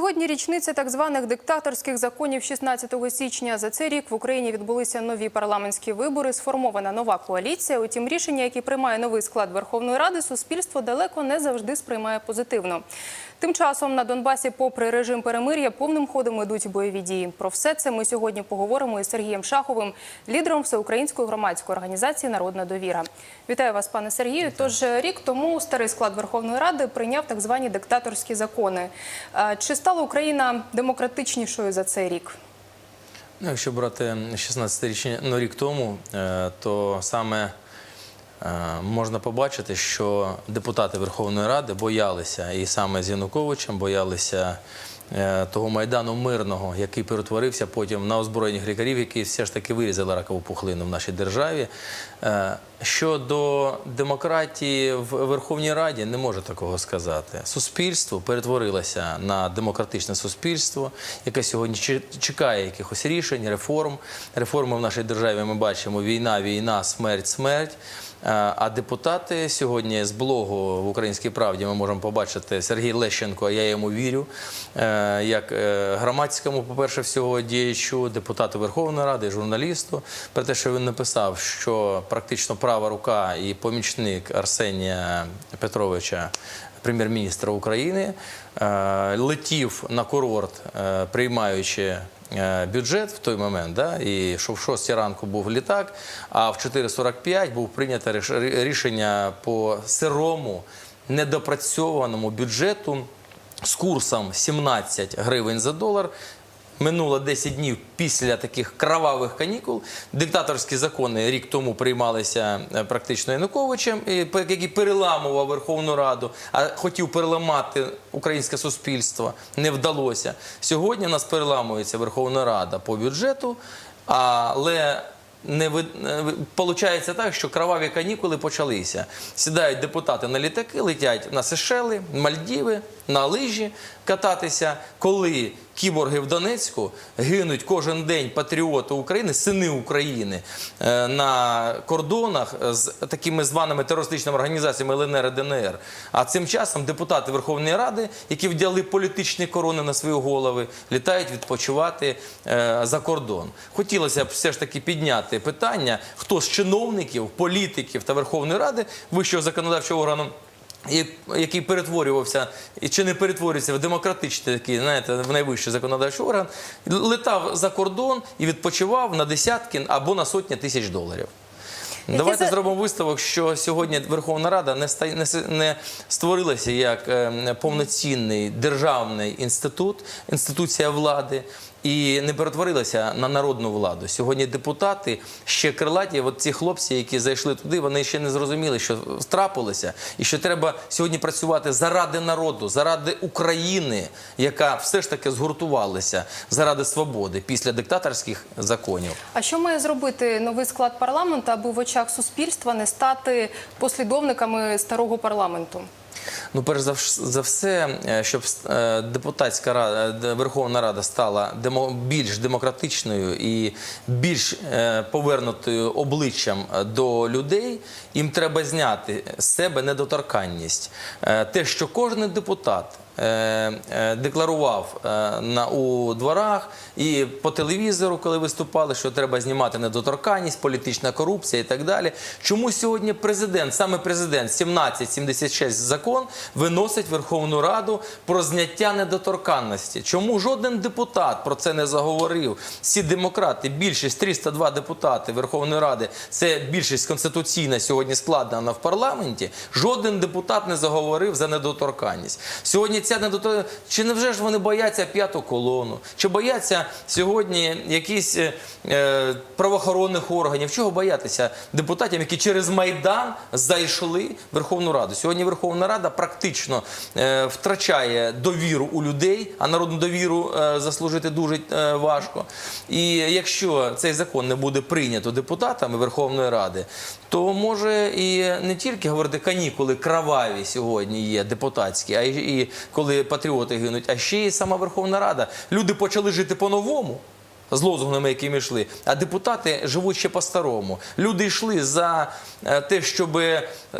Сьогодні річниця так званих диктаторських законів 16 січня. За цей рік в Україні відбулися нові парламентські вибори, сформована нова коаліція. Утім, рішення, які приймає новий склад Верховної Ради, суспільство далеко не завжди сприймає позитивно. Тим часом на Донбасі, попри режим перемир'я, повним ходом ідуть бойові дії. Про все це ми сьогодні поговоримо із Сергієм Шаховим, лідером всеукраїнської громадської організації Народна довіра. Вітаю вас, пане Сергію. Тож рік тому старий склад Верховної Ради прийняв так звані диктаторські закони. Е, Чи стала Україна демократичнішою за цей рік? Ну, якщо брати 16-річний ну, рік тому, е, то саме е, можна побачити, що депутати Верховної Ради боялися і саме з Януковичем боялися е, того майдану мирного, який перетворився потім на озброєних лікарів, які все ж таки вирізали ракову пухлину в нашій державі. Щодо демократії в Верховній Раді, не можу такого сказати. Суспільство перетворилося на демократичне суспільство, яке сьогодні чекає якихось рішень, реформ. Реформи в нашій державі ми бачимо: війна, війна, смерть, смерть. Е, А депутати сьогодні з блогу в Українській правді ми можемо побачити Сергій Лещенко. Я йому вірю, е, як е, громадському, по-перше, всього діячу, депутату Верховної Ради, журналісту, про те, що він написав, що практично права рука і помічник Арсенія Петровича. Прем'єр-міністра України е, летів на курорт, е, приймаючи е, бюджет в той момент, да, і що в 6 ранку був літак, а в 4.45 був прийнято рішення по сирому, недопрацьованому бюджету з курсом 17 гривень за долар. Минуло 10 днів після таких кровавих канікул. Диктаторські закони рік тому приймалися е, практично Януковичем, який переламував Верховну Раду, а хотів переламати українське суспільство. Не вдалося. Сьогодні у нас переламується Верховна Рада по бюджету, але не ви... так, що кроваві канікули почалися. Сідають депутати на літаки, летять на Сешели, Мальдіви, на лижі кататися. Коли кіборги в Донецьку гинуть кожен день патріоти України, сини України е, на кордонах з такими званими терористичними організаціями ЛНР і ДНР. А цим часом депутати Верховної Ради, які вдяли політичні корони на свої голови, літають відпочивати е, за кордон. Хотілося б все ж таки підняти питання, хто з чиновників, політиків та Верховної Ради, вищого законодавчого органу. Який перетворювався і чи не перетворюється в демократичний такий, знаєте, в найвищий законодавчий орган, летав за кордон і відпочивав на десятки або на сотні тисяч доларів. Давайте за- зробимо висновок, що сьогодні Верховна Рада не, ста... не, створилася як е, повноцінний державний інститут, інституція влади. І не перетворилася на народну владу. Сьогодні депутати ще крилаті, от ці хлопці, які зайшли туди, вони ще не зрозуміли, що трапилося, і що треба сьогодні працювати заради народу, заради України, яка все ж таки згуртувалася заради свободи після диктаторських законів. А що має зробити новий склад парламенту, аби в очах суспільства не стати послідовниками старого парламенту? Ну, перш за, все, е, щоб е, депутатська рада, е, Верховна Рада стала більш демократичною і більш повернутою обличчям до людей, їм треба зняти з себе недоторканність. Те, що кожен депутат. Е, е, Декларував е, на у дворах і по телевізору, коли виступали, що треба знімати недоторканність, політична корупція і так далі. Чому сьогодні президент, саме президент, 1776 закон виносить Верховну Раду про зняття недоторканності? Чому жоден депутат про це не заговорив? Всі демократи, більшість 302 депутати Верховної Ради, це більшість конституційна сьогодні складена в парламенті. Жоден депутат не заговорив за недоторканність. Сьогодні ця недоторканність, чи невже ж вони бояться п'яту колону? Чи бояться сьогодні якісь е, е, правоохоронних органів? Чого боятися депутатів, які через Майдан зайшли в Верховну Раду? Сьогодні Верховна Рада практично е, втрачає довіру у людей, а народну довіру е, заслужити дуже е, важко. І якщо цей закон не буде прийнято депутатами Верховної Ради, то може і не тільки говорити канікули кроваві сьогодні є депутатські, а й і коли патріоти гинуть, а ще й сама Верховна Рада. Люди почали жити по-новому. З лозунгами, якими йшли, а депутати живуть ще по-старому. Люди йшли за е, те, щоб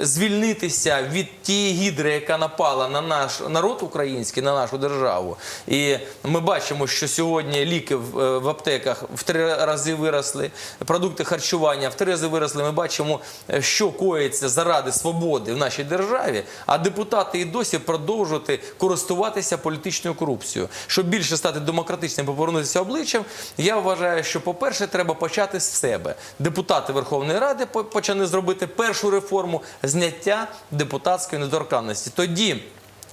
звільнитися від тієї гідри, яка напала на наш народ український, на нашу державу. І ми бачимо, що сьогодні ліки в, е, аптеках в три рази виросли, продукти харчування в три рази виросли. Ми бачимо, е, що коїться заради свободи в нашій державі, а депутати і досі продовжувати користуватися політичною корупцією. Щоб більше стати демократичним, повернутися обличчям, я вважаю, що, по-перше, треба почати з себе. Депутати Верховної Ради почали зробити першу реформу зняття депутатської недоторканності. Тоді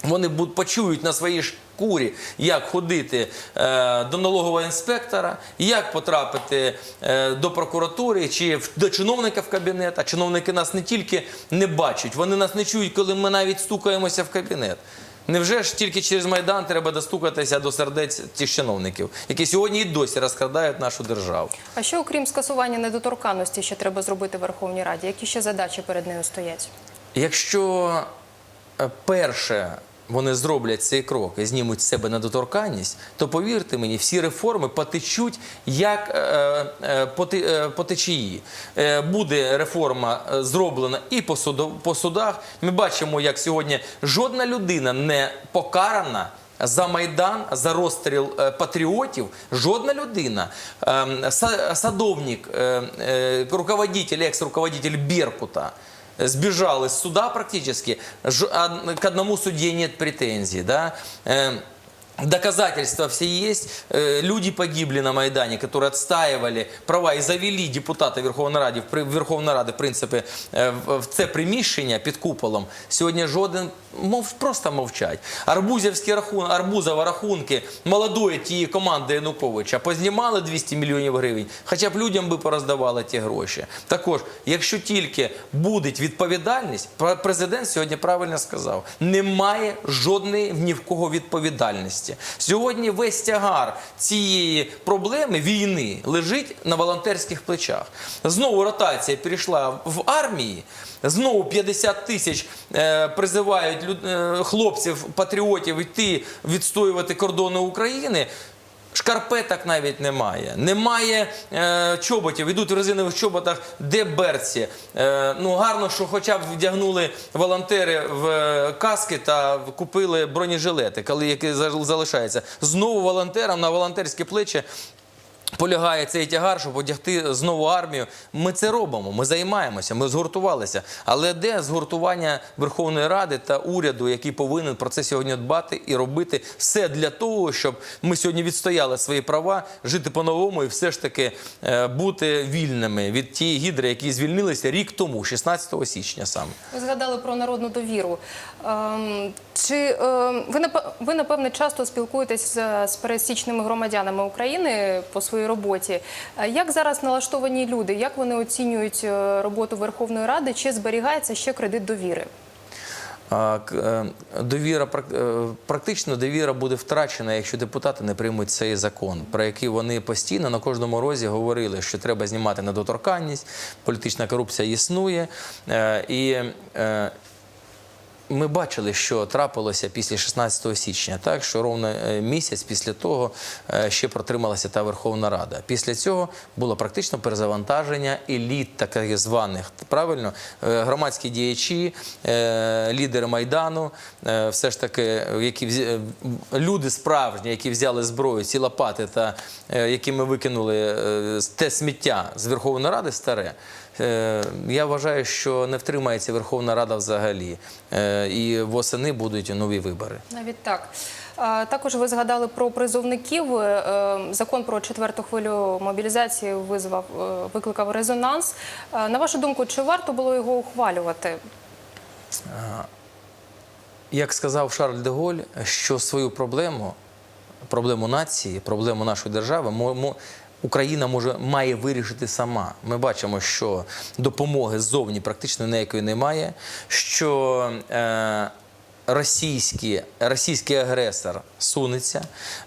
вони почують на своїй шкурі, як ходити е, до налогового інспектора, як потрапити е, до прокуратури чи в- до чиновника в кабінет. А чиновники нас не тільки не бачать, вони нас не чують, коли ми навіть стукаємося в кабінет. Невже ж тільки через Майдан треба достукатися до сердець тих чиновників, які сьогодні і досі розкрадають нашу державу? А що окрім скасування недоторканності ще треба зробити Верховній Раді? Які ще задачі перед нею стоять? Якщо е, перше вони зроблять цей крок і знімуть з себе недоторканність, то повірте мені, всі реформи потечуть як е, е, по, е, по. Е, буде реформа е, зроблена і по, судо- по судах. Ми бачимо, як сьогодні жодна людина не покарана. За майдан, за розстріл е, патріотів, жодна людина, ем, садовник, е, руководитель, екс-руководитель Беркута, сбежал из суда практически, к одному судье нет претензий, да, Доказательства все есть. Э, Люди погибли на Майдане, которые отстаивали права і завели депутати Верховної Ради, Верховної Ради, в принципі, в це приміщення під куполом. Сьогодні жоден мов просто мовчать. Арбузівські рахунки, арбузова рахунки молодої тієї команди Януковича познімали 200 мільйонів гривень, хоча б людям би пороздавали ті гроші. Також, якщо тільки буде відповідальність, пр- президент сьогодні правильно сказав, немає жодної ні в кого відповідальності. Сьогодні весь тягар цієї проблеми війни лежить на волонтерських плечах. Знову ротація перейшла в армії. Знову 50 тисяч е, призивають люд- е, хлопців, патріотів йти відстоювати кордони України. Шкарпеток навіть немає. Немає е, чоботів. Йдуть в резинових чоботах, де берці. Е, ну гарно, що хоча б вдягнули волонтери в е, каски та купили бронежилети, коли які залишаються. Знову волонтерам на волонтерські плечі. Полягає цей тягар, щоб одягти знову армію. Ми це робимо, ми займаємося, ми згуртувалися. Але де згуртування Верховної Ради та уряду, який повинен про це сьогодні дбати і робити все для того, щоб ми сьогодні відстояли свої права, жити по-новому і все ж таки е, бути вільними від тієї гідри, які звільнилися рік тому, 16 січня саме. Ви згадали про народну довіру. Ем, Чи ем, ви напе- ви напевне часто спілкуєтесь з пересічними громадянами України по своїй роботі? Е, Як зараз налаштовані люди? Як вони оцінюють е, роботу Верховної Ради? Чи зберігається ще кредит довіри? Е, Довіра практично довіра буде втрачена, якщо депутати не приймуть цей закон, про який вони постійно на кожному розі говорили, що треба знімати недоторканність, політична корупція існує. І ми бачили, що трапилося після 16 січня, так що ровно е, місяць після того е, ще протрималася та Верховна Рада. Після цього було практично перезавантаження еліт, таких званих правильно Е, громадські діячі, лідери майдану, все ж таки, які взя- е, люди справжні, які взяли зброю, ці лопати, та які ми викинули те сміття з Верховної Ради старе. Е, Я вважаю, що не втримається Верховна Рада взагалі, Е, і восени будуть нові вибори. Навіть так. Також ви згадали про призовників. Е, Закон про четверту хвилю мобілізації визвав, викликав резонанс. На вашу думку, чи варто було його ухвалювати? Як сказав Шарль де Голь, що свою проблему, проблему нації, проблему нашої держави, Україна може має вирішити сама. Ми бачимо, що допомоги ззовні практично ніякої немає. Що е, російські, російський агресор сунеться.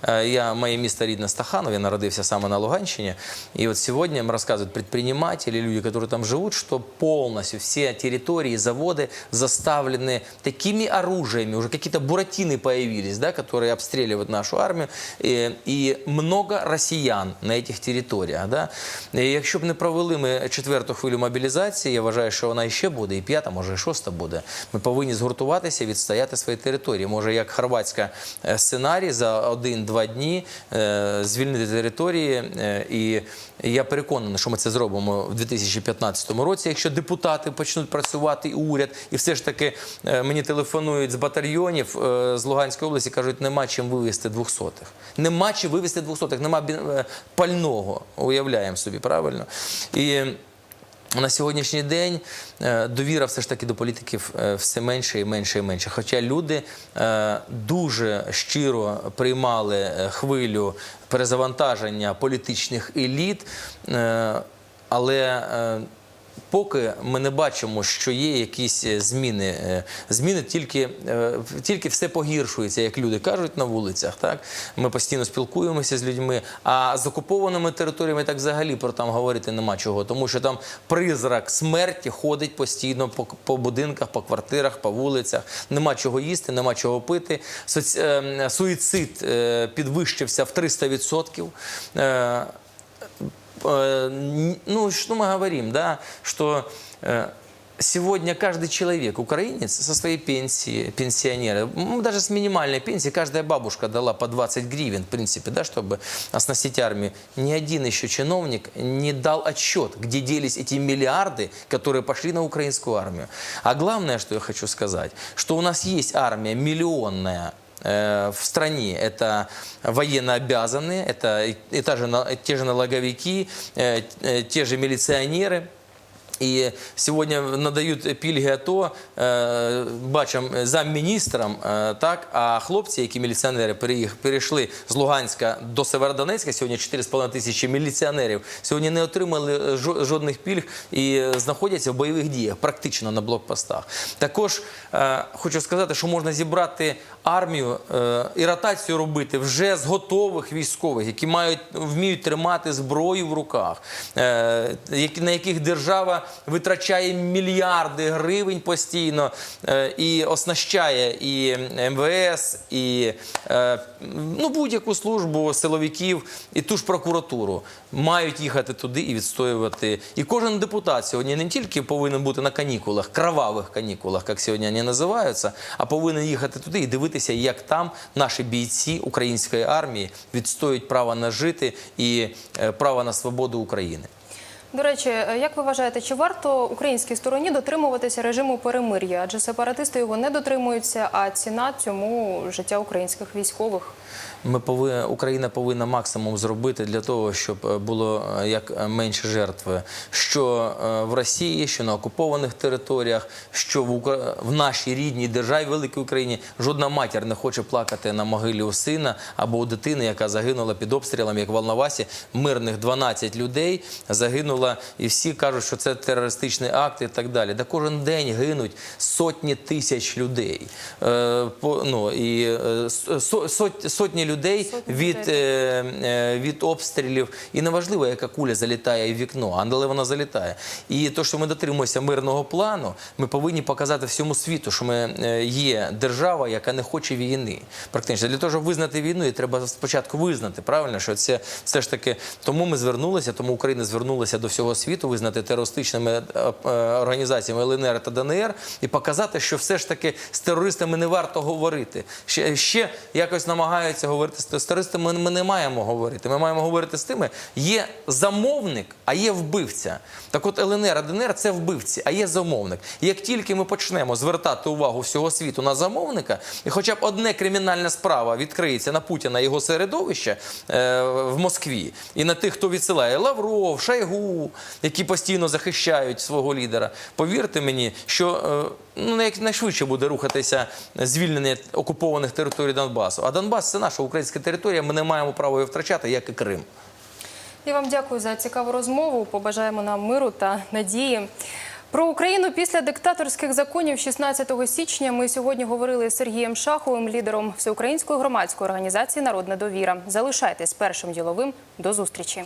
Е, Я, моє місто рідне Стаханов, я народився саме на Луганщині. І от сьогодні мне рассказывают предприниматели, люди, которые там живут, что полностью все территории, заводы заставлены такими оружиями, уже какие-то буратины появились, да, которые обстреливают нашу армію, і, і много росіян на этих територіях. Да. І якщо б не провели ми четверту хвилю мобілізації, я вважаю, що вона іще буде, і п'ята, може, і шоста буде. Ми повинні згуртуватися, відстояти свої території. Може, як хорватська е, сценарій за один-два дні е, звільнити території. е, І я переконаний, що ми це зробимо в 2015 році, якщо депутати почнуть працювати, уряд, і все ж таки мені телефонують з батальйонів з Луганської області, кажуть, нема чим вивезти двохсотих. Нема чим вивезти двохсотих, нема пального. Уявляємо собі, правильно? І на сьогоднішній день е, довіра все ж таки до політиків е, все менше і менше і менше. Хоча люди е, дуже щиро приймали хвилю перезавантаження політичних еліт, але Поки ми не бачимо, що є якісь е, зміни. Е, Зміни тільки, е, тільки все погіршується, як люди кажуть на вулицях. Так ми постійно спілкуємося з людьми. А з окупованими територіями так взагалі про там говорити нема чого, тому що там призрак смерті ходить постійно по, по будинках, по квартирах, по вулицях. Нема чого їсти, нема чого пити. Соці... Суїцид підвищився в 300%. Е, э, н- ну, что мы говорим, да, что э, сегодня каждый человек, украинец, со своей пенсии, пенсионеры, м, даже с минимальной пенсии, каждая бабушка дала по 20 гривен, в принципе, да, чтобы оснастить армию. Ни один еще чиновник не дал отчет, где делись эти миллиарды, которые пошли на украинскую армию. А главное, что я хочу сказать, что у нас есть армия миллионная, э, в стране. Это военно обязанные, это и, и та же на- те же налоговики, э, э, те же милиционеры. І сьогодні надають пільги АТО, е, бачимо замміністрам, е, так, а хлопці, які міліціонери переїх- перейшли з Луганська до Северодонецька, сьогодні 4,5 тисячі міліціонерів, сьогодні не отримали е, жо- жодних пільг і е, знаходяться в бойових діях, практично на блокпостах. Також е, хочу сказати, що можна зібрати армію е, і ротацію робити вже з готових військових, які мають вміють тримати зброю в руках, е, на яких держава витрачає мільярди гривень постійно е, і оснащає і МВС, і ну, будь-яку службу силовиків, і ту ж прокуратуру мають їхати туди і відстоювати. І кожен депутат сьогодні не тільки повинен бути на канікулах, кровавих канікулах, як сьогодні вони називаються, а повинен їхати туди і дивитися, як там наші бійці української армії відстоюють право на жити і е, право на свободу України. До речі, е, як ви вважаєте, чи варто українській стороні дотримуватися режиму перемир'я? Адже сепаратисти його не дотримуються, а ціна цьому життя українських військових. Ми повинні, Україна повинна максимум зробити для того, щоб е, було е, як е, менше жертви, що в Росії, що на окупованих територіях, що в, Укра... нашій рідній державі, великій Україні, жодна матір не хоче плакати на могилі у сина або у дитини, яка загинула під обстрілом, як в Волновасі, мирних 12 людей загинула, і всі кажуть, що це терористичний акт і так далі. Да кожен день гинуть сотні тисяч людей. Е, ну, і, е, со- сот- сотні людей Сотні від, людей. е, е, від обстрілів. І неважливо, яка куля залітає в вікно, але вона залітає. І то, що ми дотримуємося мирного плану, ми повинні показати всьому світу, що ми е, є держава, яка не хоче війни. Практично для того, щоб визнати війну, і треба спочатку визнати правильно, що це все ж таки тому ми звернулися, тому Україна звернулася до всього світу, визнати терористичними організаціями ЛНР та ДНР і показати, що все ж таки з терористами не варто говорити. Ще, ще якось намагаються говорити з терористами. Ми не маємо говорити. Ми маємо говорити з тими. Є замовник, а є вбивця. Так от ЛНР, ДНР це вбивці, а є замовник. Як тільки ми почнемо звертати увагу всього світу на замовника, і хоча б одне кримінальна справа відкриється на Путіна і його середовище е, в Москві, і на тих, хто відсилає Лавров, Шойгу, які постійно захищають свого лідера, повірте мені, що е, ну, як найшвидше буде рухатися звільнення окупованих територій Донбасу. А Донбас це наша українська територія. Ми не маємо права її втрачати, як і Крим. Я вам дякую за цікаву розмову. Побажаємо нам миру та надії. Про Україну після диктаторських законів 16 січня ми сьогодні говорили з Сергієм Шаховим, лідером всеукраїнської громадської організації Народна довіра. Залишайтесь першим діловим. До зустрічі.